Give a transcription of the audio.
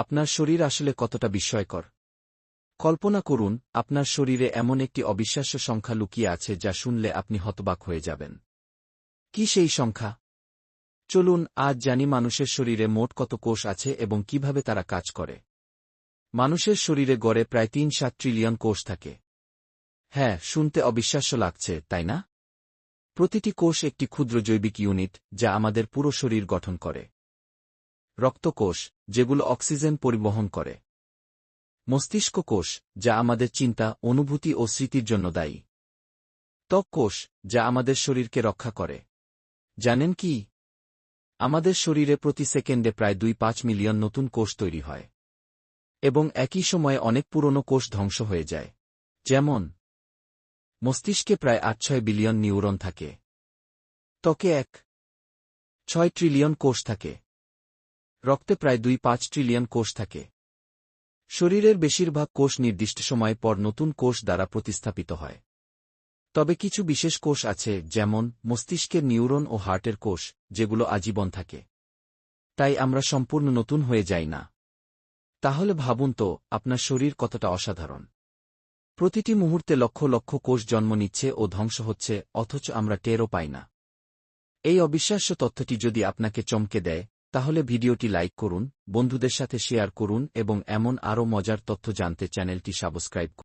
আপনার শরীর আসলে কতটা বিস্ময়কর। কল্পনা করুন, আপনার শরীরে এমন একটি অবিশ্বাস্য সংখ্যা লুকিয়ে আছে যা শুনলে আপনি হতবাক হয়ে যাবেন। কি সেই সংখ্যা? চলুন, আজ জানি মানুষের শরীরে মোট কত কোষ আছে এবং কীভাবে তারা কাজ করে। মানুষের শরীরে গড়ে প্রায় তিন সাত ট্রিলিয়ন কোষ থাকে। হ্যাঁ শুনতে অবিশ্বাস্য লাগছে, তাই না? প্রতিটি কোষ একটি ক্ষুদ্র জৈবিক ইউনিট, যা আমাদের পুরো শরীর গঠন করে। রক্তকোষ, যেগুলো অক্সিজেন পরিবহন করে। মস্তিষ্ক কোষ যা আমাদের চিন্তা, অনুভূতি ও স্মৃতির জন্য দায়ী। ত্বক কোষ যা আমাদের শরীরকে রক্ষা করে। জানেন কি? আমাদের শরীরে প্রতি সেকেন্ডে প্রায় দুই পাঁচ মিলিয়ন নতুন কোষ তৈরি হয়। এবং একই সময়ে অনেক পুরনো কোষ ধ্বংস হয়ে যায়। যেমন, মস্তিষ্কে প্রায় আট ছয় বিলিয়ন নিউরন থাকে। ত্বকে এক ছয় ট্রিলিয়ন কোষ থাকে। রক্তে প্রায় দুই পাঁচ ট্রিলিয়ন কোষ থাকে। শরীরের বেশিরভাগ কোষ নির্দিষ্ট সময় পর নতুন কোষ দ্বারা প্রতিস্থাপিত হয়। তবে কিছু বিশেষ কোষ আছে, যেমন মস্তিষ্কের নিউরন ও হার্টের কোষ, যেগুলো আজীবন থাকে। তাই আমরা সম্পূর্ণ নতুন হয়ে যাই না। তাহলে ভাবুন তো, আপনার শরীর কতটা অসাধারণ। প্রতিটি মুহূর্তে লক্ষ লক্ষ কোষ জন্ম নিচ্ছে ও ধ্বংস হচ্ছে, অথচ আমরা টেরও পাই না। এই অবিশ্বাস্য তথ্যটি যদি আপনাকে চমকে দেয় তাহলে ভিডিওটি লাইক করুন, বন্ধুদের সাথে শেয়ার করুন এবং এমন আরও মজার তথ্য জানতে চ্যানেলটি সাবস্ক্রাইব